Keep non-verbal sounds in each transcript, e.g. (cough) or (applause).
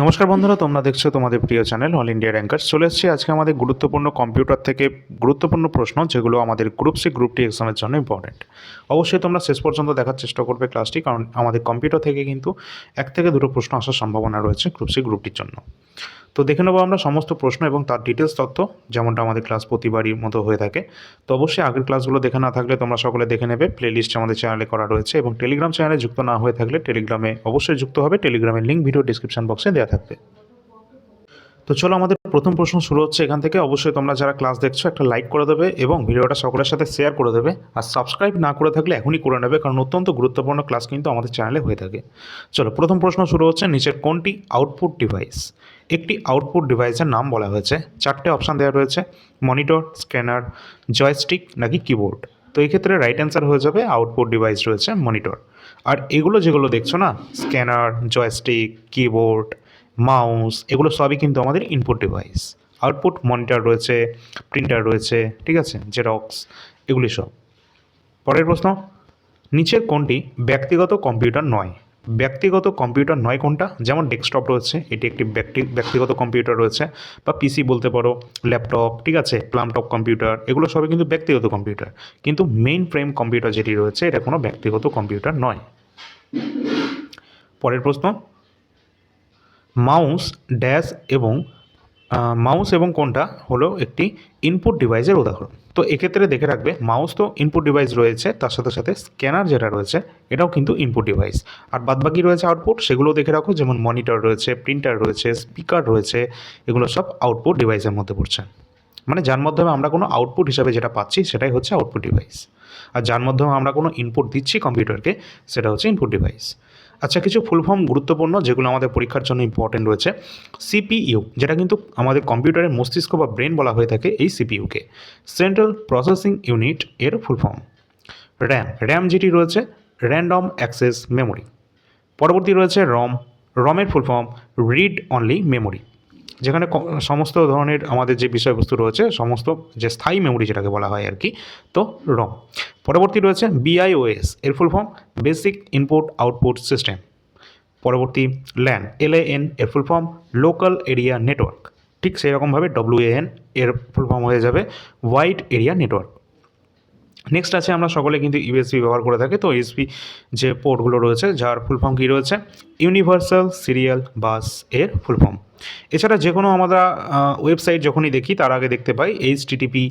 নমস্কার বন্ধুরা, তোমরা দেখছ তোমাদের প্রিয় চ্যানেল অল ইন্ডিয়া র্যাঙ্কার চলে এসেছি আজকে আমাদের গুরুত্বপূর্ণ কম্পিউটার থেকে গুরুত্বপূর্ণ প্রশ্ন, যেগুলো আমাদের গ্রুপ সি গ্রুপ টি এক্সামের জন্য ইম্পর্টেন্ট অবশ্যই তোমরা শেষ পর্যন্ত দেখার চেষ্টা করবে ক্লাসটি কারণ আমাদের কম্পিউটার থেকে কিন্তু এক থেকে দুটো প্রশ্ন আসার সম্ভাবনা রয়েছে গ্রুপ সি গ্রুপটির জন্য। তো দেখে নেব আমরা সমস্ত প্রশ্ন এবং তার ডিটেলস তথ্য, যেমনটা আমাদের ক্লাস প্রতিবারই মতো হয়ে থাকে। তো অবশ্যই আগের ক্লাসগুলো দেখে না থাকলে তোমরা সকলে দেখে নেবে। প্লেলিস্ট আমাদের চ্যানেলে করা রয়েছে এবং টেলিগ্রাম চ্যানেলে যুক্ত না হয়ে থাকলে টেলিগ্রামে অবশ্যই যুক্ত হবে। টেলিগ্রামের লিঙ্ক ভিডিও ডিসক্রিপশন বক্সে দেওয়া থাকবে। তো চলো আমাদের প্রথম প্রশ্ন শুরু হচ্ছে এখান থেকে। অবশ্যই তোমরা যারা ক্লাস দেখছ একটা লাইক করে দেবে এবং ভিডিওটা সকলের সাথে শেয়ার করে দেবে। আর সাবস্ক্রাইব না করে থাকলে এখনই করে নেবে কারণ অত্যন্ত গুরুত্বপূর্ণ ক্লাস কিন্তু আমাদের চ্যানেলে হয়ে থাকে। চলো প্রথম প্রশ্ন শুরু হচ্ছে, নিচের কোনটি আউটপুট ডিভাইস আউটপুট ডিভাইসের নাম বলা হয়েছে। চারটে অপশান দেওয়া রয়েছে মনিটর স্ক্যানার জয়স্টিক নাকি কিবোর্ড তো এই ক্ষেত্রে রাইট অ্যান্সার হয়ে যাবে আউটপুট ডিভাইস রয়েছে মনিটর আর এগুলো যেগুলো দেখছ না স্ক্যানার জয়স্টিক কিবোর্ড মাউস এগুলো সবই কিন্তু আমাদের ইনপুট ডিভাইস আউটপুট মনিটর রয়েছে প্রিন্টার রয়েছে, ঠিক আছে জেরক্স এগুলি সব। পরের প্রশ্ন, নিচের কোনটি ব্যক্তিগত কম্পিউটার নয়? ব্যক্তিগত কম্পিউটার নয় কোনটা? যেমন ডেস্কটপ রয়েছে, এটি একটি ব্যক্তি, ব্যক্তিগত কম্পিউটার রয়েছে, বা পিসি বলতে পারো, ল্যাপটপ, ঠিক আছে, প্লামটপ কম্পিউটার, এগুলো সবই কিন্তু ব্যক্তিগত কম্পিউটার। কিন্তু মেইন ফ্রেম কম্পিউটার যেটি রয়েছে, এটা কোনো ব্যক্তিগত কম্পিউটার নয়। পরের প্রশ্ন, মাউস, ড্যাশ এবং মাউস এবং কোনটা হলো একটি ইনপুট ডিভাইসের উদাহরণ। তো এক্ষেত্রে দেখে রাখবে মাউস তো ইনপুট ডিভাইস রয়েছে, তার সাথে সাথে স্ক্যানার যেটা রয়েছে, এটাও কিন্তু ইনপুট ডিভাইস আর বাদবাকি রয়েছে আউটপুট সেগুলো দেখে রাখো, যেমন মনিটর রয়েছে প্রিন্টার রয়েছে স্পিকার রয়েছে, এগুলো সব আউটপুট ডিভাইসের মধ্যে পড়ছে। মানে যার মাধ্যমে আমরা কোনো আউটপুট হিসাবে যেটা পাচ্ছি, সেটাই হচ্ছে আউটপুট ডিভাইস আর যার মাধ্যমে আমরা কোনো ইনপুট দিচ্ছি কম্পিউটারকে সেটা হচ্ছে ইনপুট ডিভাইস আচ্ছা কিছু ফুল ফর্ম গুরুত্বপূর্ণ যেগুলো আমাদের পরীক্ষার জন্য ইম্পর্টেন্ট রয়েছে। সিপিইউ যেটা কিন্তু আমাদের কম্পিউটারের মস্তিষ্ক বা ব্রেন বলা হয়ে থাকে এই সিপিইউকে সেন্ট্রাল প্রসেসিং ইউনিট এর ফুল ফর্ম র্যাম র্যাম যেটি রয়েছে র্যান্ডম অ্যাক্সেস মেমোরি পরবর্তী রয়েছে ROM রমের full form read only memory যেখানে সমস্ত ধরনের আমাদের যে বিষয়বস্তু রয়েছে, সমস্ত যে স্থায়ী মেমোরি যেটাকে বলা হয় আর কি, তো রম পরবর্তী রয়েছে বিআইওএস এর full form basic input output system পরবর্তী ল্যান এলএএন এর full form local area network ঠিক সেই রকমভাবে ডব্লিউএএন এর ফুল ফর্ম হয়ে যাবে ওয়াইড এরিয়া নেটওয়ার্ক নেক্সট আছে আমরা সকলে কিন্তু ইউএসবি ব্যবহার করে থাকি। তো ইউএসবি যে পোর্টগুলো রয়েছে, যার ফুল ফর্ম কী রয়েছে? ইউনিভার্সাল সিরিয়াল বাসের ফুল ফর্ম এছাড়া যে কোনো আমরা ওয়েবসাইট যখনই দেখি, তার আগে দেখতে পাই এইচ টিটিপি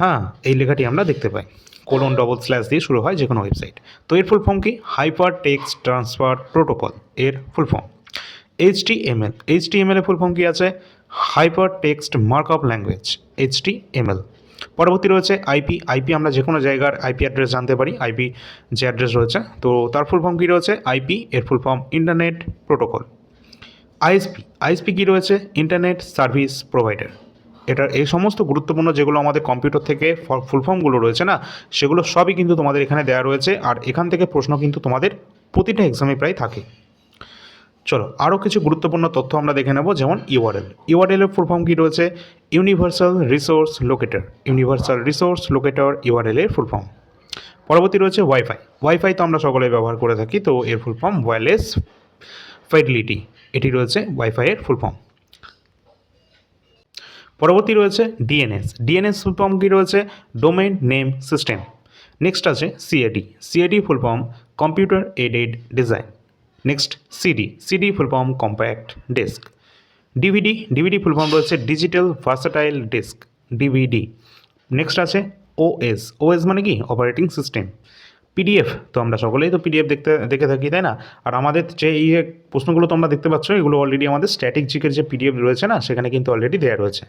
হ্যাঁ এই লেখাটি আমরা দেখতে পাই। কোলন ডবল স্ল্যাশ দিয়ে শুরু হয় যে কোনো ওয়েবসাইট তো এর ফুল ফর্ম কি? হাইপার টেক্সট ট্রান্সফার প্রোটোকল এর full form H T M L H T M L এর ফুল ফর্ম কী আছে? Hyper text mark up language H T M L পরবর্তী রয়েছে আইপি আইপি আমরা যে কোনো জায়গার আইপি অ্যাড্রেস জানতে পারি আইপি যে অ্যাড্রেস রয়েছে। তো তার ফুল ফর্ম কী রয়েছে? আইপি এর full form internet protocol ISP ISP কী রয়েছে? ইন্টারনেট সার্ভিস প্রোভাইডার এটার এই সমস্ত গুরুত্বপূর্ণ যেগুলো আমাদের কম্পিউটার থেকে ফুল ফর্মগুলো রয়েছে না, সেগুলো সবই কিন্তু তোমাদের এখানে দেওয়া রয়েছে। আর এখান থেকে প্রশ্ন কিন্তু তোমাদের প্রতিটা এক্সামে প্রায় থাকে। চলো, আরও কিছু গুরুত্বপূর্ণ তথ্য আমরা দেখে নেব, যেমন ইউআরএল ইউআরএল এর ফুল ফর্ম কী রয়েছে? Universal resource locator universal resource locator URL এর ফুল ফর্ম পরবর্তী রয়েছে ওয়াইফাই ওয়াইফাই তো আমরা সকলে ব্যবহার করে থাকি, তো এর ফুল ফর্ম ওয়্যারলেস ফাইডিলিটি এটি রয়েছে ওয়াইফাই এর ফুল ফর্ম পরবর্তী রয়েছে ডিএনএস ডিএনএস ফুল ফর্ম কী রয়েছে? ডোমেন নেম সিস্টেম নেক্সট আছে CAD CAD full form computer aided design next CD CD full form compact disc DVD DVD full form রয়েছে digital versatile disc DVD next আছে OS OS মানে কি? Operating system PDF তো আমরা সকলেই তো PDF দেখতে, দেখে থাকি, তাই না? আর আমাদের যে এই প্রশ্নগুলো তোমরা দেখতে পাচ্ছ, এগুলো অলরেডি আমাদের স্ট্যাটিক জিকের যে পিডিএফ রয়েছে না, সেখানে কিন্তু অলরেডি দেওয়া রয়েছে।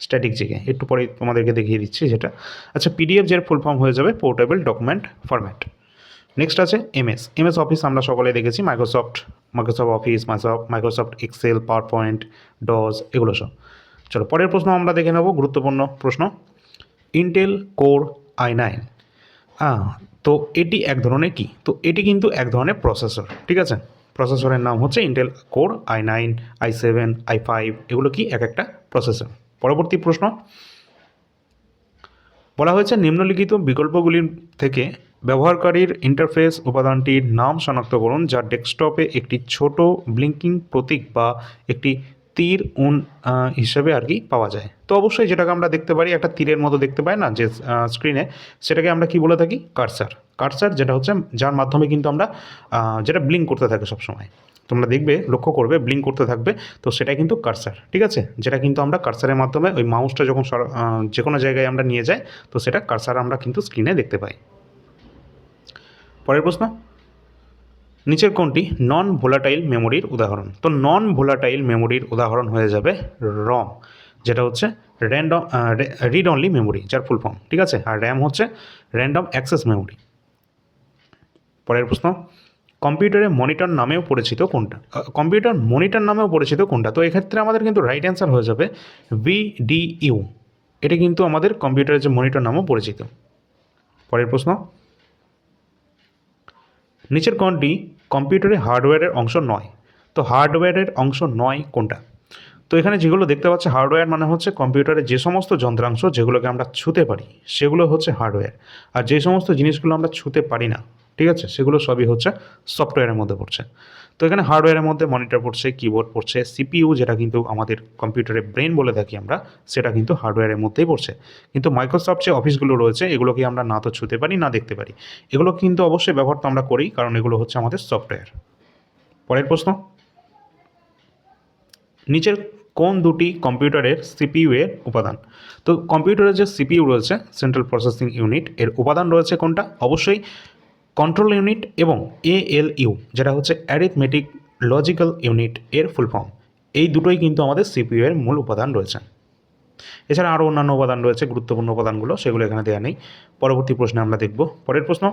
স্ট্যাটিক জিকে একটু পরে তোমাদেরকে দেখিয়ে দিচ্ছি যেটা। আচ্ছা পিডিএফ যের ফুল ফর্ম হয়ে যাবে পোর্টেবল ডকুমেন্ট ফরম্যাট নেক্সট আছে এমএস এমএস অফিস আমরা সকলে দেখেছি Microsoft Microsoft office Microsoft excel power point dodge এগুলো সব। চলো, পরের প্রশ্ন আমরা দেখে নেব, গুরুত্বপূর্ণ প্রশ্ন। ইন্টেল কোর আই নাইন তো এটি এক ধরনের কি? তো এটি কিন্তু এক ধরনের প্রসেসর ঠিক আছে? প্রসেসরের নাম হচ্ছে Intel core i nine i seven i five এগুলো কি এক একটা প্রসেসর পরবর্তী প্রশ্ন। বলা হয়েছে নিম্নলিখিত বিকল্পগুলির থেকে ব্যবহারকারীর ইন্টারফেস উপাদানটির নাম শনাক্ত করুন, যা ডেস্কটপে একটি ছোট ব্লিঙ্কিং প্রতীক বা একটি তীর উন হিসেবে আর কি পাওয়া যায়। তো অবশ্যই যেটাকে আমরা দেখতে পারি, একটা তীরের মতো দেখতে পাই না, যে স্ক্রিনে সেটাকে আমরা কি বলে থাকি? কার্সার কার্সার যেটা হচ্ছে, যার মাধ্যমে কিন্তু আমরা যেটা ব্লিঙ্ক করতে থাকে সবসময়। তোমরা দেখবে, লক্ষ্য করবে ব্লিঙ্ক করতে থাকবে, তো সেটা কিন্তু কার্সার ঠিক আছে? যেটা কিন্তু আমরা কার্সারের মাধ্যমে ওই মাউসটা যখন যে কোনো জায়গায় আমরা নিয়ে যাই, তো সেটা কার্সার আমরা কিন্তু স্ক্রিনে দেখতে পাই। পরের প্রশ্ন। নিচের কোনটি নন ভোলাটাইল মেমোরির উদাহরণ? তো নন ভোলাটাইল মেমোরির উদাহরণ হয়ে যাবে রম যেটা হচ্ছে র্যান্ডম রিড অনলি মেমোরি যার ফুল ফর্ম ঠিক আছে? আর র্যাম হচ্ছে র্যান্ডম অ্যাক্সেস মেমোরি পরের প্রশ্ন কম্পিউটারে মনিটর নামেও পরিচিত কোনটা? কম্পিউটার মনিটর নামেও পরিচিত কোনটা? তো এক্ষেত্রে আমাদের কিন্তু রাইট অ্যান্সার হয়ে যাবে ভিডিইউ এটা কিন্তু আমাদের কম্পিউটারের যে মনিটর নামও পরিচিত। পরের প্রশ্ন নিচের কোনটি কম্পিউটারে হার্ডওয়্যারের অংশ নয়। তো হার্ডওয়্যারের অংশ নয় কোনটা? তো এখানে যেগুলো দেখতে পাচ্ছি, হার্ডওয়্যার মানে হচ্ছে কম্পিউটারে যে সমস্ত যন্ত্রাংশ যেগুলোকে আমরা ছুতে পারি, সেগুলো হচ্ছে হার্ডওয়্যার। আর যে সমস্ত জিনিসগুলো আমরা ছুতে পারি না, ঠিক আছে? সেগুলো সবই হচ্ছে সফটওয়্যারের মধ্যে পড়ছে। তো এখানে হার্ডওয়্যারের মধ্যে মনিটর পড়ছে কিবোর্ড পড়ছে সিপিইউ যেটা কিন্তু আমাদের কম্পিউটারে ব্রেন বলে থাকি আমরা, সেটা কিন্তু হার্ডওয়্যারের মধ্যেই পড়ছে। কিন্তু মাইক্রোসফট যে অফিসগুলো রয়েছে, এগুলোকে আমরা না তো ছুতে পারি, না দেখতে পারি। এগুলো কিন্তু অবশ্যই ব্যবহার তো আমরা করি, কারণ এগুলো হচ্ছে আমাদের সফটওয়্যার পরের প্রশ্ন? নিচের কোন দুটি কম্পিউটারের সিপিইউ এর উপাদান? তো কম্পিউটারের যে সিপিইউ রয়েছে সেন্ট্রাল প্রসেসিং ইউনিট এর উপাদান রয়েছে কোনটা? অবশ্যই কন্ট্রোল ইউনিট এবং এএলইউ যেটা হচ্ছে অ্যারিথমেটিক লজিক্যাল ইউনিট এর ফুল ফর্ম এই দুটোই কিন্তু আমাদের সিপিইউ এর মূল উপাদান রয়েছে। এছাড়া আরও অন্যান্য উপাদান রয়েছে, গুরুত্বপূর্ণ উপাদানগুলো, সেগুলো এখানে দেওয়া নেই। পরবর্তী প্রশ্নে আমরা দেখব। পরের প্রশ্ন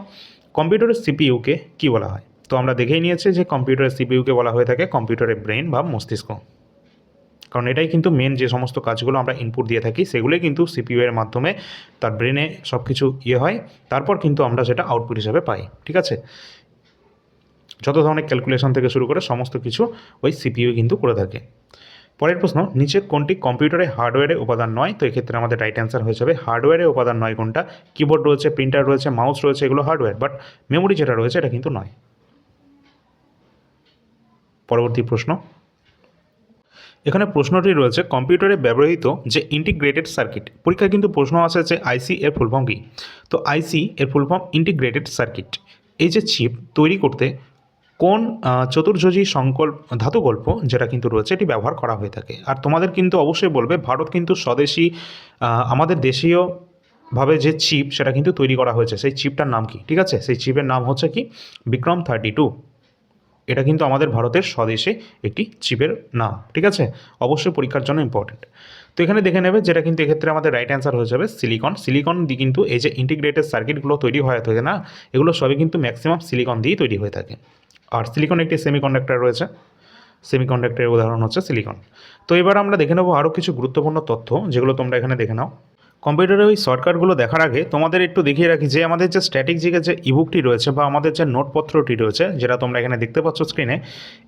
কম্পিউটারের সিপিইউকে কী বলা হয়? তো আমরা দেখেই নিয়েছি যে কম্পিউটারের সিপিইউকে বলা হয়ে থাকে কম্পিউটারের ব্রেন বা মস্তিষ্ক। কারণ এটাই কিন্তু মেন যে সমস্ত কাজগুলো আমরা ইনপুট দিয়ে থাকি, সেগুলোই কিন্তু সিপিইউ এর মাধ্যমে তার ব্রেনে সব কিছু ইয়ে হয়। তারপর কিন্তু আমরা সেটা আউটপুট হিসাবে পাই, ঠিক আছে? যত ধরনের ক্যালকুলেশন থেকে শুরু করে সমস্ত কিছু ওই সিপিইউ কিন্তু করে থাকে। পরের প্রশ্ন, নিচে কোনটি কম্পিউটারে হার্ডওয়্যারের উপাদান নয়? তো এক্ষেত্রে আমাদের রাইট অ্যান্সার হয়ে যাবে হার্ডওয়্যারের উপাদান নয় কোনটা? কিবোর্ড রয়েছে প্রিন্টার রয়েছে মাউস রয়েছে, এগুলো হার্ডওয়্যার বাট মেমোরি যেটা রয়েছে এটা কিন্তু নয়। পরবর্তী প্রশ্ন এখানে প্রশ্নটি রয়েছে, কম্পিউটারে ব্যবহৃত যে ইন্টিগ্রেটেড সার্কিট পরীক্ষায় কিন্তু প্রশ্ন আসে যে আইসি এর ফুল ফর্ম কী? তো আইসি এর ফুল ফর্ম ইন্টিগ্রেটেড সার্কিট এই যে চিপ তৈরি করতে কোন চতুর্যোজী সংকল্প ধাতুকল্প যেটা কিন্তু রয়েছে, এটি ব্যবহার করা হয়ে থাকে। আর তোমাদের কিন্তু অবশ্যই বলবে, ভারত কিন্তু স্বদেশি আমাদের দেশীয় ভাবে যে চিপ সেটা কিন্তু তৈরি করা হয়েছে, সেই চিপটার নাম কি? ঠিক আছে? সেই চিপের নাম হচ্ছে কি, বিক্রম থার্টি টু এটা কিন্তু আমাদের ভারতের স্বদেশে একটি চিপের নাম, ঠিক আছে? অবশ্যই পরীক্ষার জন্য ইম্পর্টেন্ট তো এখানে দেখে নেবে যেটা কিন্তু এক্ষেত্রে আমাদের রাইট অ্যান্সার হয়ে যাবে সিলিকন সিলিকন দিয়ে কিন্তু এই যে ইন্টিগ্রেটেড সার্কিটগুলো তৈরি হয়ে থাকে না, এগুলো সবই কিন্তু ম্যাক্সিমাম সিলিকন দিয়েই তৈরি হয়ে থাকে। আর সিলিকন একটি সেমিকন্ডাক্টর রয়েছে। সেমিকন্ডাক্টরের উদাহরণ হচ্ছে সিলিকন তো এবার আমরা দেখে নেব আরও কিছু গুরুত্বপূর্ণ তথ্য, যেগুলো তোমরা এখানে দেখে নাও। কম্পিউটারে ওই শর্টকাটগুলো দেখার আগে তোমাদের একটু দেখিয়ে রাখি যে আমাদের যে স্ট্যাটিক জিকে যে ইবুকটি রয়েছে বা আমাদের যে নোটপত্রটি রয়েছে, যেটা তোমরা এখানে দেখতে পাচ্ছ স্ক্রিনে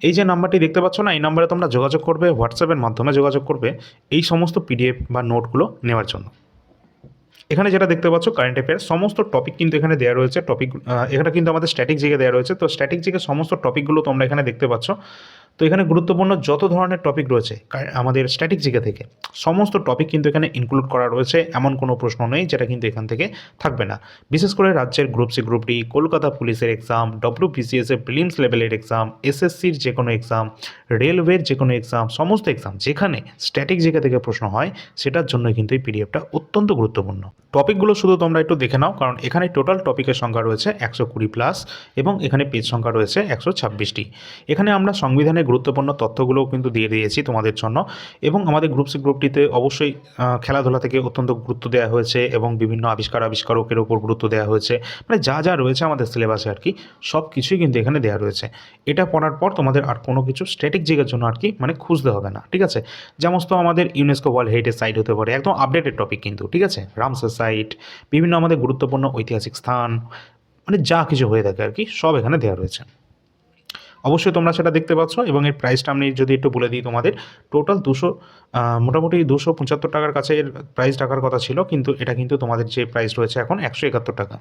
এই যে নাম্বারটি দেখতে পাচ্ছ না, এই নাম্বারে তোমরা যোগাযোগ করবে হোয়াটসঅ্যাপের মাধ্যমে যোগাযোগ করবে এই সমস্ত পিডিএফ বা নোটগুলো নেওয়ার জন্য। এখানে যেটা দেখতে পাচ্ছ কারেন্ট অ্যাফেয়ার সমস্ত টপিক কিন্তু এখানে দেওয়া রয়েছে টপিক এখানে কিন্তু আমাদের স্ট্যাটিক জিকে দেওয়া রয়েছে, তো স্ট্যাটিক জিকে সমস্ত টপিকগুলো তোমরা এখানে দেখতে পাচ্ছ। তো এখানে গুরুত্বপূর্ণ যত ধরনের টপিক রয়েছে আমাদের স্ট্যাটিক জিকে থেকে, সমস্ত টপিক কিন্তু এখানে ইনক্লুড করা রয়েছে, এমন কোনো প্রশ্ন নেই যেটা কিন্তু এখান থেকে থাকবে না। বিশেষ করে রাজ্যের group C group D Kolkata পুলিশের এক্সাম ডব্লিউ পিসিএস এর প্রিলিমস লেভেলের এক্সাম এসএসসির যে কোনো এক্সাম রেলওয়ের যে কোনো এক্সাম সমস্ত এক্সাম যেখানে স্ট্যাটিক জিকে থেকে প্রশ্ন হয়, সেটার জন্য কিন্তু এই পিডিএফটা অত্যন্ত গুরুত্বপূর্ণ। টপিকগুলো শুধু তোমরা একটু দেখে নাও, কারণ এখানে টোটাল টপিকের সংখ্যা রয়েছে একশো কুড়ি প্লাস এবং এখানে পেজ সংখ্যা রয়েছে একশো ছাব্বিশটি। এখানে আমরা সংবিধানের গুরুত্বপূর্ণ তথ্যগুলোও কিন্তু দিয়ে দিয়েছি তোমাদের জন্য। এবং আমাদের গ্রুপ সি গ্রুপটিতে অবশ্যই খেলাধুলা থেকে অত্যন্ত গুরুত্ব দেওয়া হয়েছে এবং বিভিন্ন আবিষ্কার আবিষ্কারকের উপর গুরুত্ব দেওয়া হয়েছে। মানে যা যা রয়েছে আমাদের সিলেবাসে আর কি, সব কিছুই কিন্তু এখানে দেওয়া রয়েছে। এটা পড়ার পর তোমাদের আর কোনো কিছু স্ট্যাটিক জিগের জন্য আর কি মানে খুঁজতে হবে না, ঠিক আছে? যেমন তো আমাদের ইউনেস্কো ওয়ার্ল্ড হেরিটেজ সাইট হতে পারে, একদম আপডেটেড টপিক কিন্তু, ঠিক আছে? রামসার সাইট বিভিন্ন আমাদের গুরুত্বপূর্ণ ঐতিহাসিক স্থান মানে যা কিছু হয়ে থাকে আর কি, সব এখানে দেওয়া রয়েছে। অবশ্যই তোমরা সেটা দেখতে পাচ্ছ এবং এর প্রাইসটা আমি যদি একটু বলে দিই তোমাদের টোটাল দুশো মোটামুটি দুশো পঁচাত্তর টাকার কাছে এর প্রাইস টাকার কথা ছিল, কিন্তু এটা কিন্তু তোমাদের যে প্রাইস রয়েছে এখন একশো একাত্তর টাকা।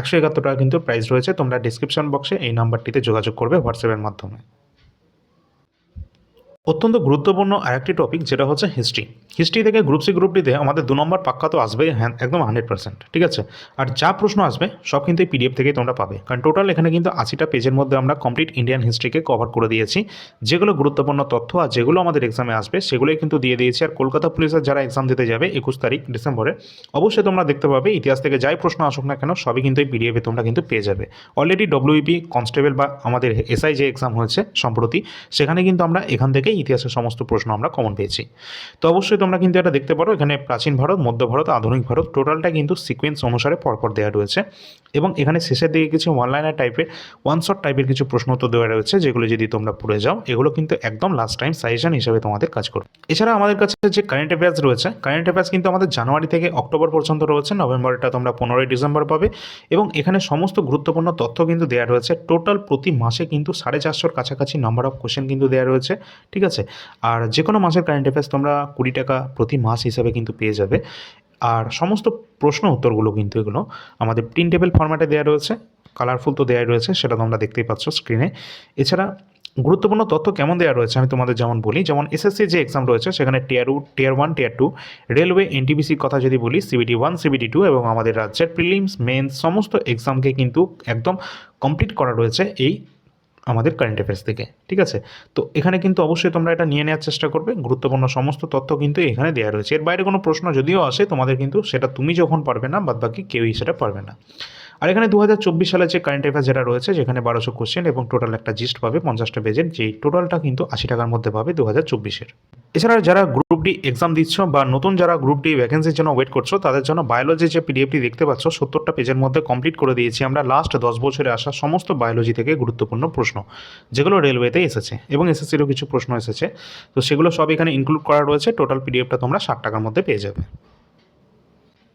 একশো একাত্তর টাকা কিন্তু প্রাইস রয়েছে, তোমরা ডিসক্রিপশন বক্সে এই নাম্বারটিতে যোগাযোগ করবে হোয়াটসঅ্যাপের মাধ্যমে। অত্যন্ত গুরুত্বপূর্ণ আরেকটি টপিক যেটা হচ্ছে হিস্ট্রি হিস্ট্রি থেকে গ্রুপ সি গ্রুপ ডিতে আমাদের দু নম্বর পাক্কা তো আসবে হ্যাঁ একদম হান্ড্রেড পার্সেন্ট ঠিক আছে? আর যা প্রশ্ন আসবে, সব কিন্তু এই পিডিএফ থেকেই তোমরা পাবে। কারণ টোটাল এখানে কিন্তু আশিটা পেজের মধ্যে আমরা কমপ্লিট ইন্ডিয়ান হিস্ট্রিকে কভার করে দিয়েছি। যেগুলো গুরুত্বপূর্ণ তথ্য আর যেগুলো আমাদের এক্সামে আসবে, সেগুলোই কিন্তু দিয়ে দিয়েছি। আর কলকাতা পুলিশের যারা এক্সাম দিতে যাবে, একুশ তারিখ, ডিসেম্বরে, অবশ্যই তোমরা দেখতে পাবে, ইতিহাস থেকে যাই প্রশ্ন আসুক না কেন, সবই কিন্তু এই পিডিএফে তোমরা কিন্তু পেয়ে যাবে। অলরেডি ডব্লিউপি কনস্টেবল বা আমাদের এসআই যে এক্সাম হয়েছে, সম্প্রতি, সেখানে কিন্তু আমরা এখান থেকে ইতিহাসের সমস্ত প্রশ্ন আমরা কমন পেয়েছি। তো অবশ্যই তোমরা কিন্তু এটা দেখতে পারো, এখানে প্রাচীন ভারত, মধ্য ভারত, আধুনিক ভারত, টোটালটা কিন্তু সিকোয়েন্স অনুসারে পরপর দেওয়া রয়েছে। এবং এখানে শেষের দিকে কিছু ওয়ান লাইনার টাইপের ওয়ান শট টাইপের কিছু প্রশ্ন উত্তর দেওয়া রয়েছে, যেগুলো যদি তোমরা পড়ে যাও, এগুলো কিন্তু একদম লাস্ট টাইম সাজেশন হিসেবে তোমাদের কাজ করবে। এছাড়া আমাদের কাছে যে কারেন্ট অ্যাফেয়ার্স রয়েছে কারেন্ট অ্যাফেয়ার্স কিন্তু আমাদের জানুয়ারি থেকে অক্টোবর পর্যন্ত রয়েছে, নভেম্বরটা তোমরা পনেরোই ডিসেম্বর পাবে। এবং এখানে সমস্ত গুরুত্বপূর্ণ তথ্য কিন্তু দেওয়া রয়েছে টোটাল প্রতি মাসে কিন্তু সাড়ে চারশোর কাছাকাছি নাম্বার অফ কোশ্চেন কিন্তু দেওয়া রয়েছে, ঠিক আছে? আর যে কোনো মাসের কারেন্ট অ্যাফেয়ার্স তোমরা কুড়ি টাকা প্রতি মাস হিসাবে কিন্তু পেয়ে যাবে। আর সমস্ত প্রশ্ন উত্তরগুলো কিন্তু এগুলো আমাদের প্রিন্টেবল ফরম্যাটে দেওয়া রয়েছে। কালারফুল তো দেওয়াই রয়েছে, সেটা তোমরা দেখতেই পাচ্ছ স্ক্রিনে এছাড়া গুরুত্বপূর্ণ তথ্য কেমন দেওয়া রয়েছে আমি তোমাদের যেমন বলি, যেমন এসএসসি যে এক্সাম রয়েছে সেখানে tier tier one tier two railway এনটিপিসির কথা যদি বলি সিবিটি ওয়ান সিবিটি টু এবং আমাদের রাজ্যের প্রিলিমস মেন্স সমস্ত এক্সামকে কিন্তু একদম কমপ্লিট করা রয়েছে এই আমাদের কারেন্ট অ্যাফেয়ার্স থেকে, ঠিক আছে? তো এখানে কিন্তু অবশ্যই তোমরা এটা নিয়ে নেওয়ার চেষ্টা করবে। গুরুত্বপূর্ণ সমস্ত তথ্য কিন্তু এখানে দেওয়া রয়েছে। এর বাইরে কোনো প্রশ্ন যদিও আসে, তোমাদের কিন্তু সেটা তুমি যখন পারবে না বাদ বাকি কেউই সেটা পারবে না। আর এখানে দু হাজার চব্বিশ সালে যে কারেন্ট অ্যাফেয়ার্স যেটা রয়েছে, যেখানে বারোশো কোশ্চেন এবং টোটাল একটা জিস্ট পাবে, পঞ্চাশটা পেজের যেই টোটালটা কিন্তু আশি টাকার মধ্যে পাবে দু হাজার চব্বিশের এছাড়া যারা গ্রুপ ডি এক্সাম দিচ্ছ বা নতুন যারা গ্রুপ ডি ভ্যাকেন্সির জন্য ওয়েট করছ, তাদের জন্য বায়োলজি যে পিডিএফটি দেখতে পাচ্ছ, সত্তরটা পেজের মধ্যে কমপ্লিট করে দিয়েছি আমরা লাস্ট দশ বছরে আসা সমস্ত বায়োলজি থেকে গুরুত্বপূর্ণ প্রশ্ন, যেগুলো রেলওয়েতে এসেছে এবং এসএসসিরও কিছু প্রশ্ন এসেছে। তো সেগুলো সব এখানে ইনক্লুড করা রয়েছে টোটাল পিডিএফটা তোমরা ষাট টাকার মধ্যে পেয়ে যাবে।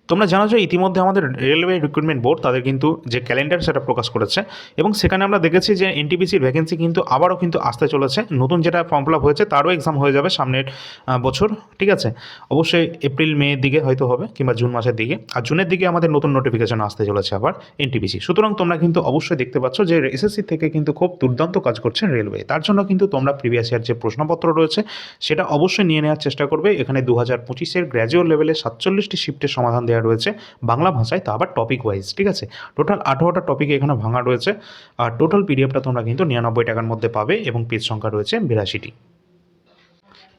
তোমরা জানো যে ইতিমধ্যে আমাদের রেলওয়ে রিক্রুটমেন্ট বোর্ড তাদের কিন্তু যে ক্যালেন্ডার সেটা প্রকাশ করেছে এবং সেখানে আমরা দেখেছি যে এনটিপিসির ভ্যাকেন্সি কিন্তু আবারও কিন্তু আসতে চলেছে। নতুন যেটা ফর্ম ফিল আপ হয়েছে তারও এক্সাম হয়ে যাবে সামনের বছর, ঠিক আছে? অবশ্যই এপ্রিল মে দিকে হয়তো হবে কিংবা জুন মাসের দিকে। আর জুনের দিকে আমাদের নতুন নোটিফিকেশন আসতে চলেছে আবার এনটিপিসি সুতরাং তোমরা কিন্তু অবশ্যই দেখতে পাচ্ছ যে এসএসসি থেকে কিন্তু খুব দুর্দান্ত কাজ করছে রেলওয়ে। তার জন্য কিন্তু তোমরা প্রিভিয়াস ইয়ার যে প্রশ্নপত্র রয়েছে সেটা অবশ্যই নিয়ে নেওয়ার চেষ্টা করবে। এখানে দু হাজার পঁচিশের গ্র্যাজুয়াল লেভেলে সাতচল্লিশটি শিফটের সমাধান দেওয়া রয়েছে। বাংলা ভাষায় তা আবার টপিক ওয়াইজ ঠিক আছে? টোটাল আঠারোটা টপিক এখানে ভাঙা রয়েছে। আর টোটাল পিডিএফটা তোমরা কিন্তু নিরানব্বই টাকার মধ্যে পাবে এবং পেজ সংখ্যা রয়েছে বিরাশিটি।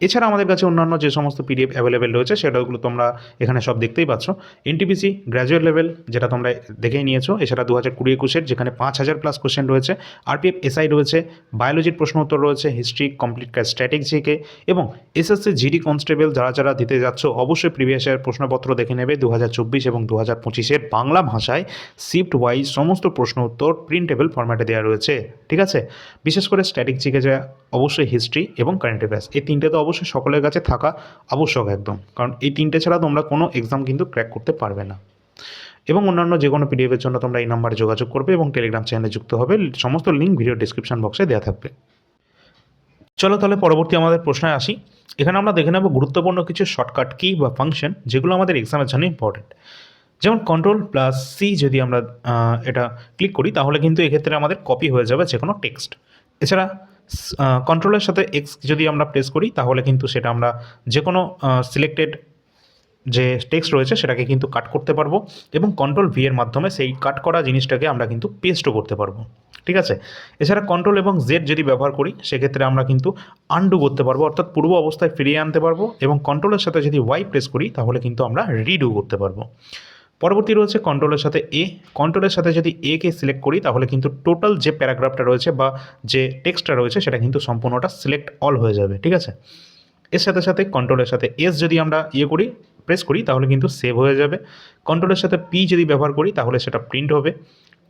এছাড়া আমাদের কাছে অন্যান্য যে সমস্ত পিডিএফ অ্যাভেলেবেল রয়েছে, সেটাগুলো তোমরা এখানে সব দেখতেই পাচ্ছ। এনটিপিসি গ্র্যাজুয়েট লেভেল যেটা তোমরা দেখেই নিয়েছো, এছাড়া দু হাজার কুড়ি একুশের যেখানে পাঁচ হাজার প্লাস কোশ্চেন রয়েছে আরপিএফ এসআই রয়েছে বায়োলজির প্রশ্ন উত্তর রয়েছে হিস্ট্রি কমপ্লিট স্ট্যাটিক জিকে এবং এসএসসি জিডি কনস্টেবল যারা যারা দিতে যাচ্ছ, অবশ্যই প্রিভিয়াস ইয়ার প্রশ্নপত্র দেখে নেবে দু হাজার চব্বিশ এবং দু হাজার পঁচিশের বাংলা ভাষায় শিফট ওয়াইজ সমস্ত প্রশ্ন উত্তর প্রিন্টেবল ফরম্যাটে দেওয়া রয়েছে। ঠিক আছে? বিশেষ করে স্ট্যাটিক জিকে যা অবশ্যই হিস্ট্রি এবং কারেন্ট অ্যাফেয়ার্স এই তিনটে তো অবশ্যই সকলের কাছে থাকা আবশ্যক একদম। কারণ এই তিনটে ছাড়া তোমরা কোনো এক্সাম কিন্তু ক্র্যাক করতে পারবে না। এবং অন্যান্য যে কোনো পিডিএফের জন্য তোমরা এই নাম্বারে যোগাযোগ করবে এবং টেলিগ্রাম চ্যানেলে যুক্ত হবে। সমস্ত লিঙ্ক ভিডিও ডিসক্রিপশন বক্সে দেওয়া থাকবে। চলো তাহলে পরবর্তী আমাদের প্রশ্নে আসি। এখানে আমরা দেখে নেব গুরুত্বপূর্ণ কিছু শর্টকাট কি বা ফাংশন যেগুলো আমাদের এক্সামের জন্য ইম্পর্টেন্ট যেমন কন্ট্রোল প্লাস সি যদি আমরা এটা ক্লিক করি, তাহলে কিন্তু এক্ষেত্রে আমাদের কপি হয়ে যাবে যে কোনো টেক্সট এছাড়া কন্ট্রোলের সাথে এক্স যদি আমরা প্রেস করি, তাহলে কিন্তু সেটা আমরা যে কোনো সিলেক্টেড যে টেক্সট রয়েছে, সেটাকে কিন্তু কাট করতে পারব এবং কন্ট্রোল ভি এর মাধ্যমে সেই কাট করা জিনিসটাকে আমরা কিন্তু পেস্টও করতে পারব। ঠিক আছে? এছাড়া কন্ট্রোল এবং জেড যদি ব্যবহার করি, সেক্ষেত্রে আমরা কিন্তু আনডু করতে পারব, অর্থাৎ পূর্ব অবস্থায় ফিরিয়ে আনতে পারব এবং কন্ট্রোলের সাথে যদি ওয়াই প্রেস করি, তাহলে কিন্তু আমরা রিডু করতে পারব। পরবর্তী রয়েছে কন্ট্রোলের সাথে এ কন্ট্রোলের সাথে যদি এ কে সিলেক্ট করি, তাহলে কিন্তু টোটাল যে প্যারাগ্রাফটা রয়েছে বা যে টেক্সটটা রয়েছে, সেটা কিন্তু সম্পূর্ণটা সিলেক্ট অল হয়ে যাবে, ঠিক আছে? এর সাথে সাথে কন্ট্রোলের সাথে এস যদি আমরা ইয়ে করি প্রেস করি, তাহলে কিন্তু সেভ হয়ে যাবে। কন্ট্রোলের সাথে পি যদি ব্যবহার করি, তাহলে সেটা প্রিন্ট হবে।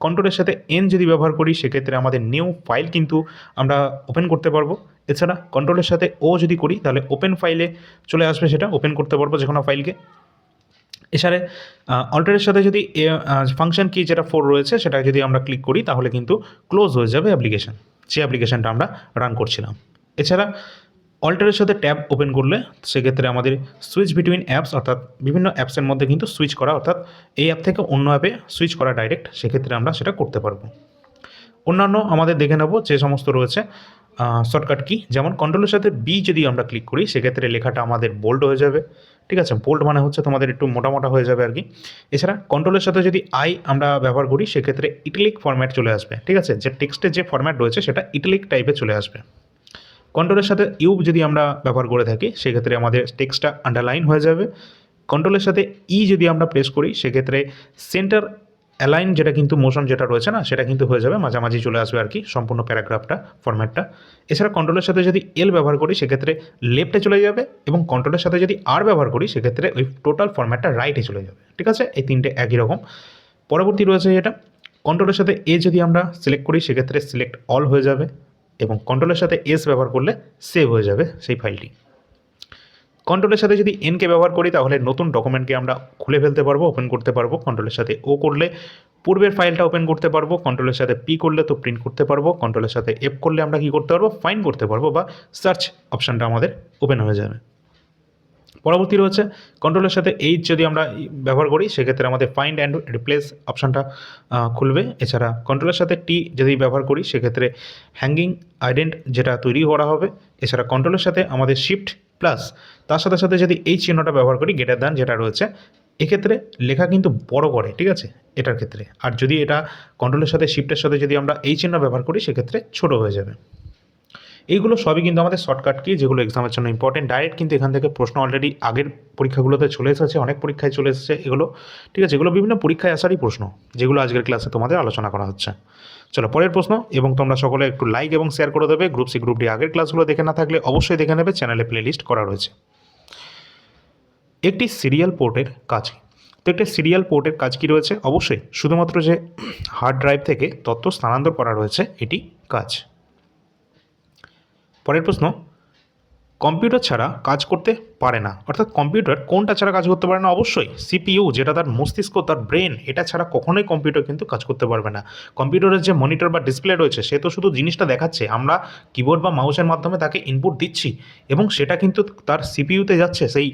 কন্ট্রোলের সাথে এন যদি ব্যবহার করি, সেক্ষেত্রে আমাদের নিউ ফাইল কিন্তু আমরা ওপেন করতে পারব। এছাড়া কন্ট্রোলের সাথে ও যদি করি, তাহলে ওপেন ফাইলে চলে আসবে সেটা ওপেন করতে পারব যে কোনো ফাইলকে এছাড়া অল্টারের সাথে যদি ফাংশন কি যেটা ফোর রয়েছে, সেটা যদি আমরা ক্লিক করি, তাহলে কিন্তু ক্লোজ হয়ে যাবে অ্যাপ্লিকেশন যে অ্যাপ্লিকেশনটা আমরা রান করছিলাম। এছাড়া অল্টারের সাথে ট্যাব ওপেন করলে, সেক্ষেত্রে আমাদের সুইচ বিটুইন অ্যাপস অর্থাৎ বিভিন্ন অ্যাপসের মধ্যে কিন্তু সুইচ করা, অর্থাৎ এই অ্যাপ থেকে অন্য অ্যাপে সুইচ করা ডাইরেক্ট সেক্ষেত্রে আমরা সেটা করতে পারব। অন্যান্য আমাদের দেখে নেব যে সমস্ত রয়েছে শর্টকাট কি যেমন কন্ট্রোলের সাথে বি যদি আমরা ক্লিক করি, সেক্ষেত্রে লেখাটা আমাদের বোল্ড হয়ে যাবে। ঠিক আছে? বোল্ড মানে হচ্ছে তোমাদের একটু মোটামোটা মোটা হয়ে যাবে আর কি এছাড়া কন্ট্রোলের সাথে যদি আই আমরা ব্যবহার করি, সেক্ষেত্রে ইটালিক ফরম্যাট চলে আসবে। ঠিক আছে? যে টেক্সটের যে ফর্ম্যাট রয়েছে, সেটা ইটালিক টাইপে চলে আসবে। কন্ট্রোলের সাথে ইউব যদি আমরা ব্যবহার করে থাকি, সেক্ষেত্রে আমাদের টেক্সটটা আন্ডারলাইন হয়ে যাবে। কন্ট্রোলের সাথে ই যদি আমরা প্রেস করি, সেক্ষেত্রে সেন্টার অ্যালাইন যেটা কিন্তু মোশন যেটা রয়েছে না, সেটা কিন্তু হয়ে যাবে, মাঝামাঝি চলে আসবে আর কি, সম্পূর্ণ প্যারাগ্রাফটা ফরম্যাটটা এছাড়া কন্ট্রোলের সাথে যদি এল ব্যবহার করি, সেক্ষেত্রে লেফটে চলে যাবে এবং কন্ট্রোলের সাথে যদি আর ব্যবহার করি, সেক্ষেত্রে ওই টোটাল ফরম্যাটটা রাইটে চলে যাবে। ঠিক আছে? এই তিনটে একই রকম। পরবর্তী রয়েছে যেটা কন্ট্রোলের সাথে এ যদি আমরা সিলেক্ট করি, সেক্ষেত্রে সিলেক্ট অল হয়ে যাবে এবং কন্ট্রোলের সাথে এস ব্যবহার করলে সেভ হয়ে যাবে সেই ফাইলটি কন্ট্রোলের সাথে যদি এনকে ব্যবহার করি, তাহলে নতুন ডকুমেন্টকে আমরা খুলে ফেলতে পারব ওপেন করতে পারব। কন্ট্রোলের সাথে ও করলে পূর্বের ফাইলটা ওপেন করতে পারব। কন্ট্রোলের সাথে পি করলে তো প্রিন্ট করতে পারব। কন্ট্রোলের সাথে এফ করলে আমরা কী করতে পারব? ফাইন করতে পারব বা সার্চ অপশানটা আমাদের ওপেন হয়ে যাবে। পরবর্তী রয়েছে কন্ট্রোলের সাথে এইচ যদি আমরা ব্যবহার করি, সেক্ষেত্রে আমাদের ফাইন্ড অ্যান্ড রিপ্লেস অপশানটা খুলবে। এছাড়া কন্ট্রোলের সাথে টি যদি ব্যবহার করি, সেক্ষেত্রে হ্যাঙ্গিং আইডেন্ট যেটা তৈরি করা হবে। এছাড়া কন্ট্রোলের সাথে আমাদের শিফট প্লাস তার সাথে সাথে যদি এই চিহ্নটা ব্যবহার করি গেটার দান যেটা রয়েছে, এক্ষেত্রে লেখা কিন্তু বড় করে, ঠিক আছে? এটার ক্ষেত্রে। আর যদি এটা কন্ট্রোলের সাথে শিফটের সাথে যদি আমরা এই চিহ্ন ব্যবহার করি, সেক্ষেত্রে ছোট হয়ে যাবে। এইগুলো সবই কিন্তু আমাদের শর্টকাট কি যেগুলো এক্সামের জন্য ইম্পর্টেন্ট ডাইরেক্ট কিন্তু এখান থেকে প্রশ্ন অলরেডি আগের পরীক্ষাগুলোতে চলে এসেছে, অনেক পরীক্ষায় চলে এসেছে এগুলো, ঠিক আছে? এগুলো বিভিন্ন পরীক্ষায় আসারই প্রশ্ন, যেগুলো আজকের ক্লাসে তোমাদের আলোচনা করা হচ্ছে। চলো, পরের প্রশ্ন, এবং তোমরা সকলে একটু লাইক এবং শেয়ার করে দেবে। গ্রুপ সি গ্রুপ ডি আগের ক্লাসগুলো দেখে না থাকলে অবশ্যই দেখে নেবে চ্যানেলে প্লেলিস্ট করা রয়েছে। একটি সিরিয়াল পোর্টের কাজ তো একটি সিরিয়াল পোর্টের কাজ কি রয়েছে? অবশ্যই শুধুমাত্র যে হার্ড ড্রাইভ থেকে তথ্য স্থানান্তর করা রয়েছে, এটি কাজ। পরের প্রশ্ন কম্পিউটার ছাড়া কাজ করতে পারে না। অর্থাৎ কম্পিউটার কোনটা ছাড়া কাজ করতে পারে না? অবশ্যই সিপিইউ যেটা তার মস্তিষ্ক, তার ব্রেন, এটা ছাড়া কখনোই কম্পিউটার কিন্তু কাজ করতে পারবে না। কম্পিউটারের যে মনিটর বা ডিসপ্লে রয়েছে, সে তো শুধু জিনিসটা দেখাচ্ছে। আমরা কিবোর্ড বা মাউসের মাধ্যমে তাকে ইনপুট দিচ্ছি এবং সেটা কিন্তু তার সিপিইউতে যাচ্ছে। সেই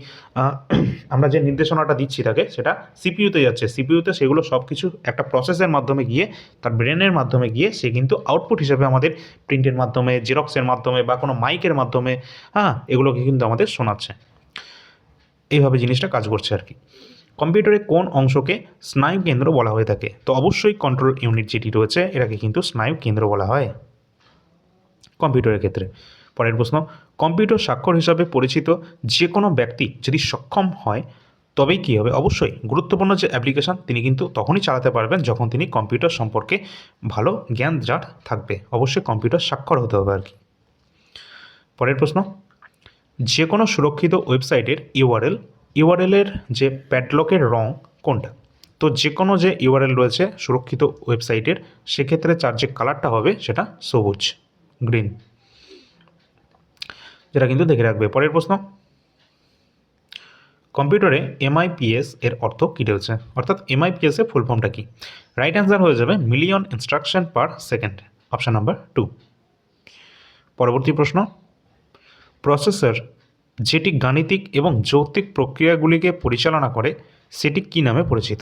আমরা যে নির্দেশনাটা দিচ্ছি তাকে, সেটা সিপিইউতে যাচ্ছে। সিপিইউতে সেগুলো সব কিছু একটা প্রসেসের মাধ্যমে গিয়ে, তার ব্রেনের মাধ্যমে গিয়ে, সে কিন্তু আউটপুট হিসেবে আমাদের প্রিন্টের মাধ্যমে জেরক্সের মাধ্যমে বা কোনো মাইকের মাধ্যমে হ্যাঁ এগুলোকে কিন্তু আমাদের শোনাচ্ছে। এইভাবে জিনিসটা কাজ করছে আর কি। কম্পিউটারের কোন অংশকে স্নায়ু কেন্দ্র বলা হয়ে থাকে? তো অবশ্যই কন্ট্রোল ইউনিট যেটি রয়েছে, এটাকে কিন্তু স্নায়ু কেন্দ্র বলা হয়। কম্পিউটারের ক্ষেত্রে। পরের প্রশ্ন কম্পিউটার স্বাক্ষর হিসাবে পরিচিত যে কোনো ব্যক্তি যদি সক্ষম হয়, তবেই কী হবে? অবশ্যই। গুরুত্বপূর্ণ যে অ্যাপ্লিকেশন তিনি কিন্তু তখনই চালাতে পারবেন যখন তিনি কম্পিউটার সম্পর্কে ভালো জ্ঞান যার থাকবে। অবশ্যই কম্পিউটার স্বাক্ষর হতে হবে আর কি। পরের প্রশ্ন, যে কোনো সুরক্ষিত ওয়েবসাইটের ইউআরএল, ইউআরএলের যে প্যাডলকের রং কোনটা? তো যে কোনো যে ইউআরএল রয়েছে সুরক্ষিত ওয়েবসাইটের, সেক্ষেত্রে তার যে কালারটা হবে সেটা সবুজ গ্রিন যেটা কিন্তু দেখে রাখবে। পরের প্রশ্ন। কম্পিউটারে এমআইপিএস এর অর্থ কী রয়েছে? অর্থাৎ এমআইপিএস এর ফুল ফর্মটা কি? রাইট অ্যান্সার হয়ে যাবে million instruction per second option number two পরবর্তী প্রশ্ন। প্রসেসর যেটি গাণিতিক এবং যৌক্তিক প্রক্রিয়াগুলিকে পরিচালনা করে, সেটি কী নামে পরিচিত?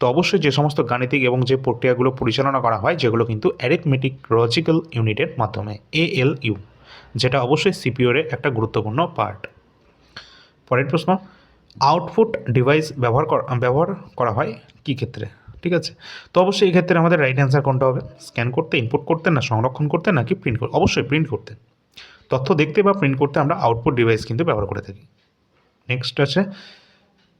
তো অবশ্যই যে সমস্ত গাণিতিক এবং যে প্রক্রিয়াগুলো পরিচালনা করা হয়, যেগুলো কিন্তু অ্যারিথমেটিক লজিক্যাল ইউনিটের মাধ্যমে এএলইউ যেটা অবশ্যই সিপিওর একটা গুরুত্বপূর্ণ পার্ট পরের প্রশ্ন আউটপুট ডিভাইস ব্যবহার করা ব্যবহার করা হয় কী ক্ষেত্রে? ঠিক আছে? তো অবশ্যই এই ক্ষেত্রে আমাদের রাইট অ্যান্সার কোনটা হবে? স্ক্যান করতে ইনপুট করতে না সংরক্ষণ করতে নাকি প্রিন্ট করতে অবশ্যই প্রিন্ট করতে। তথ্য দেখতে বা প্রিন্ট করতে আমরা আউটপুট ডিভাইস কিন্তু ব্যবহার করে থাকি। নেক্সট আছে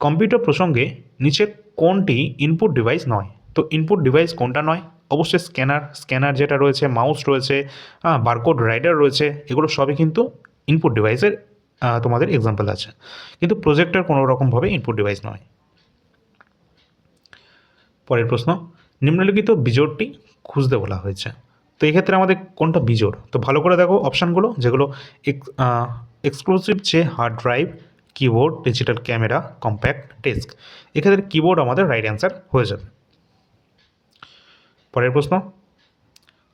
কম্পিউটার প্রসঙ্গে নিচে কোনটি ইনপুট ডিভাইস নয়? তো ইনপুট ডিভাইস কোনটা নয়? অবশ্যই স্ক্যানার স্ক্যানার যেটা রয়েছে মাউস রয়েছে বারকোড রাইডার রয়েছে, এগুলো সবই কিন্তু ইনপুট ডিভাইসের তোমাদের এক্সাম্পল আছে। কিন্তু প্রজেক্টর কোনো রকমভাবে ইনপুট ডিভাইস নয়। পরের প্রশ্ন, নিম্নলিখিত বিজোড়টি খুঁজতে বলা হয়েছে। তো এক্ষেত্রে আমাদের কোনটা বিজোড়? তো ভালো করে দেখো অপশানগুলো যেগুলো এক্সক্লুসিভ যে hard drive keyboard digital camera compact desk এক্ষেত্রে কিবোর্ড আমাদের রাইট অ্যান্সার হয়ে যাবে। পরের প্রশ্ন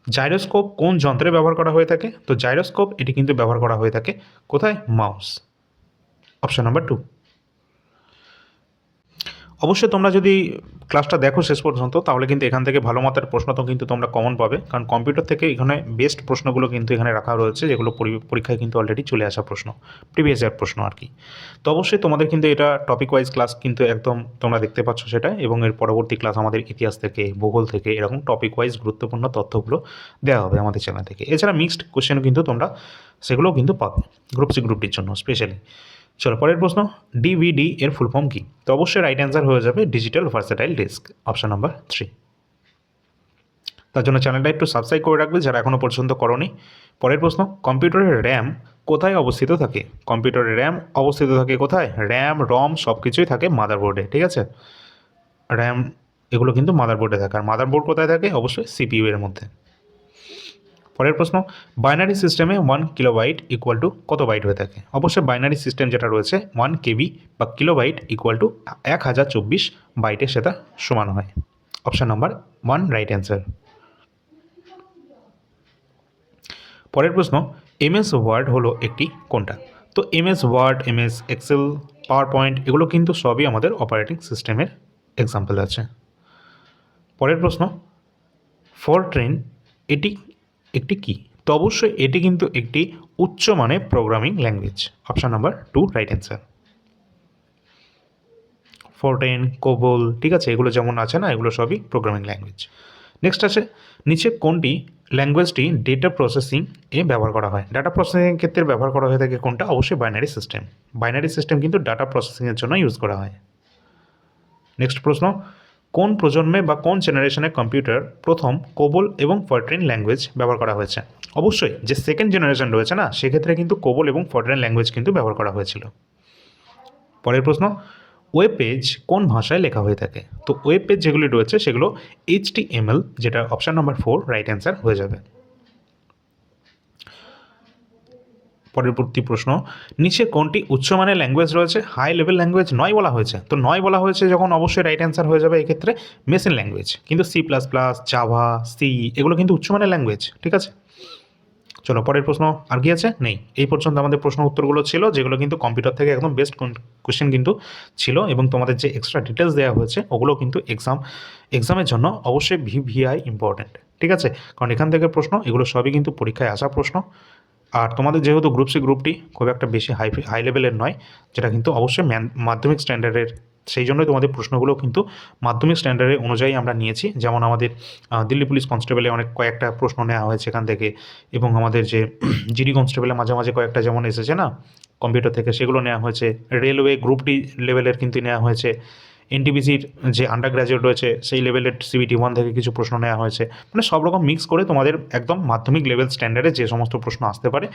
জাইরোস্কোপ কোন যন্ত্রে ব্যবহার করা হয়ে থাকে? তো জাইরোস্কোপ এটি কিন্তু ব্যবহার করা হয়ে থাকে কোথায়? মাউস অপশন নাম্বার টু অবশ্যই তোমরা যদি ক্লাসটা দেখো শেষ পর্যন্ত, তাহলে কিন্তু এখান থেকে ভালো মাত্রার প্রশ্ন তো কিন্তু তোমরা কমন পাবে। কারণ কম্পিউটার থেকে এখানে বেস্ট প্রশ্নগুলো কিন্তু এখানে রাখা রয়েছে, যেগুলো পরি- পরীক্ষায় কিন্তু অলরেডি চলে আসা প্রশ্ন প্রিভিয়াস ইয়ার প্রশ্ন আর কি। তো অবশ্যই তোমাদের কিন্তু এটা টপিক ওয়াইজ ক্লাস কিন্তু একদম তোমরা দেখতে পাচ্ছ সেটা এবং এর পরবর্তী ক্লাস আমাদের ইতিহাস থেকে, ভূগোল থেকে এরকম টপিক ওয়াইজ গুরুত্বপূর্ণ তথ্যগুলো দেওয়া হবে আমাদের চ্যানেল থেকে। এছাড়া মিক্সড কোশ্চেনও কিন্তু তোমরা, সেগুলোও কিন্তু পাবে গ্রুপ সি গ্রুপটির জন্য স্পেশালি চলো, পরের প্রশ্ন ডিভিডি এর ফুল ফর্ম কী? তো অবশ্যই রাইট অ্যান্সার হয়ে যাবে digital versatile disk option number three তার জন্য চ্যানেলটা একটু সাবস্ক্রাইব করে রাখবে, যারা এখনও পর্যন্ত করনি। পরের প্রশ্ন কম্পিউটারের র্যাম কোথায় অবস্থিত থাকে? কম্পিউটারের র্যাম অবস্থিত থাকে কোথায়? র্যাম রম সব কিছুই থাকে মাদারবোর্ডে ঠিক আছে? র্যাম এগুলো কিন্তু মাদারবোর্ডে থাকে। আর মাদারবোর্ড কোথায় থাকে? অবশ্যই সিপিইউ এর মধ্যে। পরের প্রশ্ন বাইনারি সিস্টেমে ওয়ান কিলোবাইট ইকুয়াল টু কত বাইট হয়ে থাকে? অবশ্যই বাইনারি সিস্টেম যেটা রয়েছে ওয়ান কেবি বা কিলোবাইট ইকুয়াল টু এক হাজার চব্বিশ বাইটে সেটা সমান হয়। Option number one right answer পরের প্রশ্ন এমএস ওয়ার্ড হলো একটি কোনটা? তো MS word MS excel power point এগুলো কিন্তু সবই আমাদের অপারেটিং সিস্টেমের এক্সাম্পল আছে। পরের প্রশ্ন ফর ট্রেন এটি একটি কি? তো অবশ্যই এটি কিন্তু একটি উচ্চমানের programming language option number two right answer Fortran COBOL ঠিক আছে, এগুলো যেমন আছে না, এগুলো সবই প্রোগ্রামিং ল্যাঙ্গুয়েজ নেক্সট আছে, নিচে কোনটি ল্যাঙ্গুয়েজটি ডেটা প্রসেসিং এ ব্যবহার করা হয়? ডাটা প্রসেসিংয়ের ক্ষেত্রে ব্যবহার করা হয়ে থাকে কোনটা? অবশ্যই বাইনারি সিস্টেম বাইনারি সিস্টেম কিন্তু ডাটা প্রসেসিংয়ের জন্য ইউজ করা হয়। নেক্সট প্রশ্ন কোন প্রজন্মে বা কোন জেনারেশনের কম্পিউটার প্রথম কোবল এবং ফরট্রেন ল্যাঙ্গুয়েজ ব্যবহার করা হয়েছে? অবশ্যই, যে সেকেন্ড জেনারেশন রয়েছে না, সেক্ষেত্রে কিন্তু কোবল এবং ফরট্রেন ল্যাঙ্গুয়েজ কিন্তু ব্যবহার করা হয়েছিল। পরের প্রশ্ন ওয়েব পেজ কোন ভাষায় লেখা হয়ে থাকে? তো ওয়েব পেজ যেগুলি রয়েছে, সেগুলো এইচটিএমএল যেটা option number four right answer হয়ে যাবে। পরবর্তী প্রশ্ন, নিচে কোনটি উচ্চমানের ল্যাঙ্গুয়েজ রয়েছে? হাই লেভেল ল্যাঙ্গুয়েজ নয় বলা হয়েছে। তো নয় বলা হয়েছে যখন অবশ্যই রাইট অ্যান্সার হয়ে যাবে এক্ষেত্রে মেশিন ল্যাঙ্গুয়েজ কিন্তু C plus plus Java C এগুলো কিন্তু উচ্চমানের ল্যাঙ্গুয়েজ ঠিক আছে? চলো, পরের প্রশ্ন, আর কি আছে? নেই। এই পর্যন্ত আমাদের প্রশ্ন উত্তরগুলো ছিল, যেগুলো কিন্তু কম্পিউটার থেকে একদম বেস্ট কোশ্চেন কিন্তু ছিল এবং তোমাদের যে এক্সট্রা ডিটেলস দেওয়া হয়েছে, ওগুলো কিন্তু এক্সাম এক্সামের জন্য অবশ্যই ভিভিআই ইম্পর্ট্যান্ট ঠিক আছে? কারণ এখান থেকে প্রশ্ন, এগুলো সবই কিন্তু পরীক্ষায় আসা প্রশ্ন। আর তোমাদের যেহেতু গ্রুপ সি গ্রুপটি খুব একটা বেশি হাই হাই লেভেলের নয়, যেটা কিন্তু অবশ্যই মাধ্যমিক স্ট্যান্ডার্ডের সেই জন্যই তোমাদের প্রশ্নগুলো কিন্তু মাধ্যমিক স্ট্যান্ডার্ডের অনুযায়ী আমরা নিয়েছি। যেমন আমাদের দিল্লি পুলিশ কনস্টেবলে অনেক কয়েকটা প্রশ্ন নেওয়া হয়েছে এখান থেকে, এবং আমাদের যে (clears throat) জিডি কনস্টেবলে মাঝে মাঝে কয়েকটা যেমন এসেছে না কম্পিউটার থেকে সেগুলো নেওয়া হয়েছে। রেলওয়ে গ্রুপ ডি লেভেলের কিন্তু নেওয়া হয়েছে। এনটিপিসির যে আন্ডার গ্র্যাজুয়েট রয়েছে, সেই লেভেলের সিবিটি ওয়ান থেকে কিছু প্রশ্ন নেওয়া হয়েছে। মানে সব রকম মিক্স করে তোমাদের একদম মাধ্যমিক লেভেল স্ট্যান্ডার্ডে যে সমস্ত প্রশ্ন আসতে পারে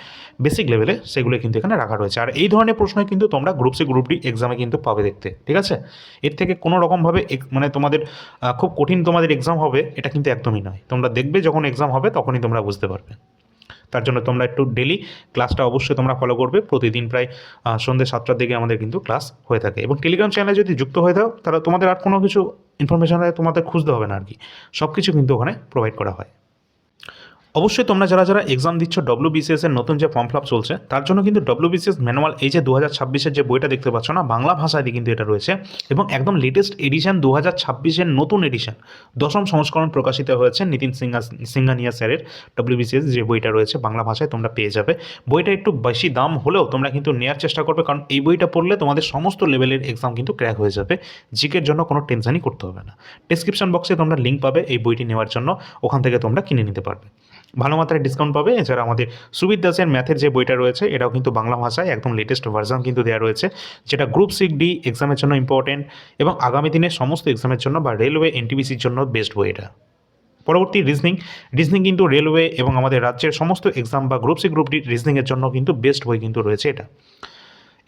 বেসিক লেভেলে সেগুলো কিন্তু এখানে রাখা রয়েছে। আর এই ধরনের প্রশ্নই কিন্তু তোমরা গ্রুপ সি গ্রুপ ডি এক্সামে কিন্তু পাবে দেখতে, ঠিক আছে? এর থেকে কোনো রকমভাবে মানে তোমাদের খুব কঠিন তোমাদের এক্সাম হবে, এটা কিন্তু একদমই নয়। তোমরা দেখবে যখন এক্সাম হবে, তখনই তোমরা বুঝতে পারবে। তার জন্য তোমরা একটু ডেলি ক্লাসটা অবশ্যই তোমরা ফলো করবে। প্রতিদিন প্রায় সন্ধ্যে সাতটার দিকে আমাদের কিন্তু ক্লাস হয়ে থাকে। এবং টেলিগ্রাম চ্যানেলে যদি যুক্ত হয়ে থাকো, তাহলে তোমাদের আর কোনো কিছু ইনফরমেশন তোমাদের খুঁজতে হবে না আর কি সব কিছু কিন্তু ওখানে প্রোভাইড করা হয়। অবশ্যই তোমরা যারা যারা এক্সাম দিচ্ছ ডব্লিউ বিসিএস এর নতুন যে ফর্ম ফিল চলছে, তার জন্য কিন্তু ডব্লিউ বিসিএস ম্যানুয়াল এই যে দু হাজার ছাব্বিশের যে বইটা দেখতে পাচ্ছ না, বাংলা ভাষায় কিন্তু এটা রয়েছে এবং একদম লেটেস্ট এডিশন দু হাজার ছাব্বিশের নতুন এডিশন দশম সংস্করণ প্রকাশিত হয়েছে নিতিন সিংহা, সিংহানিয়া স্যারের ডব্লিউ বিসিএস যে বইটা রয়েছে বাংলা ভাষায় তোমরা পেয়ে যাবে। বইটা একটু বেশি দাম হলেও তোমরা কিন্তু নেওয়ার চেষ্টা করবে, কারণ এই বইটা পড়লে তোমাদের সমস্ত লেভেলের এক্সাম কিন্তু ক্র্যাক হয়ে যাবে। জিকের জন্য কোনো টেনশনই করতে হবে না। ডিসক্রিপশন বক্সে তোমরা লিঙ্ক পাবে এই বইটি নেওয়ার জন্য, ওখান থেকে তোমরা কিনে নিতে পারবে। ভালো মাত্রায় ডিসকাউন্ট পাবে। এছাড়া আমাদের সুবিদ দাসের ম্যাথের যে বইটা রয়েছে, এটাও কিন্তু বাংলা ভাষায় একদম লেটেস্ট ভার্সন কিন্তু দেওয়া রয়েছে, যেটা গ্রুপ সিক ডি এক্সামের জন্য ইম্পর্টেন্ট এবং আগামী দিনের সমস্ত এক্সামের জন্য বা রেলওয়ে এনটিপিসির জন্য বেস্ট বই এটা। পরবর্তী রিজনিং রিজনিং কিন্তু রেলওয়ে এবং আমাদের রাজ্যের সমস্ত এক্সাম বা গ্রুপ সি গ্রুপ ডি রিজনিংয়ের জন্য কিন্তু বেস্ট বই কিন্তু রয়েছে এটা।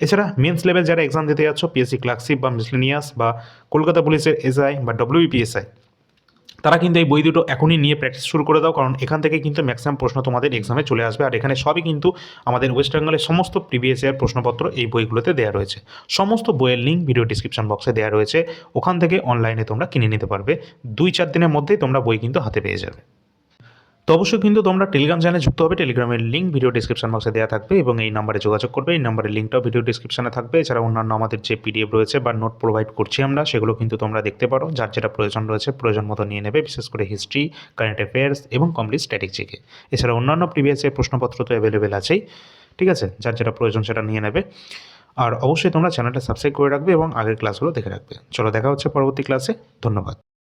এছাড়া মেন্স লেভেল যারা এক্সাম দিতে যাচ্ছ পিএসসি ক্লার্কশিপ বা মিসলেনিয়াস বা কলকাতা পুলিশের এসআই বা ডব্লিউপিএসআই তারা কিন্তু এই বই দুটো এখনই নিয়ে প্র্যাকটিস শুরু করে দাও, কারণ এখান থেকে কিন্তু ম্যাক্সিমাম প্রশ্ন তোমাদের এক্সামে চলে আসবে। আর এখানে সবই কিন্তু আমাদের ওয়েস্ট বেঙ্গলের সমস্ত প্রিভিয়াস ইয়ার প্রশ্নপত্র এই বইগুলোতে দেওয়া রয়েছে। সমস্ত বইয়ের লিঙ্ক ভিডিও ডিসক্রিপশন বক্সে দেওয়া রয়েছে। ওখান থেকে অনলাইনে তোমরা কিনে নিতে পারবে। দুই চার দিনের মধ্যেই তোমরা বই কিন্তু হাতে পেয়ে যাবে। তো অবশ্যই কিন্তু তোমরা টেলিগ্রাম চ্যানেলে যুক্ত হবে। টেলিগ্রামের লিঙ্ক ভিডিও ডিসক্রিপশন বক্সে দেওয়া থাকবে এবং এই নাম্বারে যোগাযোগ করবে। এই নাম্বারের লিঙ্কটাও ভিডিও ডিসক্রিপশনে থাকবে। এছাড়া অন্যান্য আমাদের যে পিডিএফ রয়েছে বা নোট প্রোভাইড করছি আমরা, সেগুলো কিন্তু তোমরা দেখতে পারো। যার যেটা প্রয়োজন রয়েছে, প্রয়োজন মতো নিয়ে নেবে, বিশেষ করে হিস্ট্রি কারেন্ট অ্যাফেয়ার্স এবং কমপ্লিট স্ট্র্যাটেজিকে এছাড়া অন্যান্য প্রিভিয়াসের প্রশ্নপত্র তো অ্যাভেলেবেল আছেই, ঠিক আছে? যার যেটা প্রয়োজন সেটা নিয়ে নেবে। আর অবশ্যই তোমরা চ্যানেলটা সাবস্ক্রাইব করে রাখবে এবং আগের ক্লাসগুলো দেখে রাখবে। চলো দেখা হচ্ছে পরবর্তী ক্লাসে ধন্যবাদ।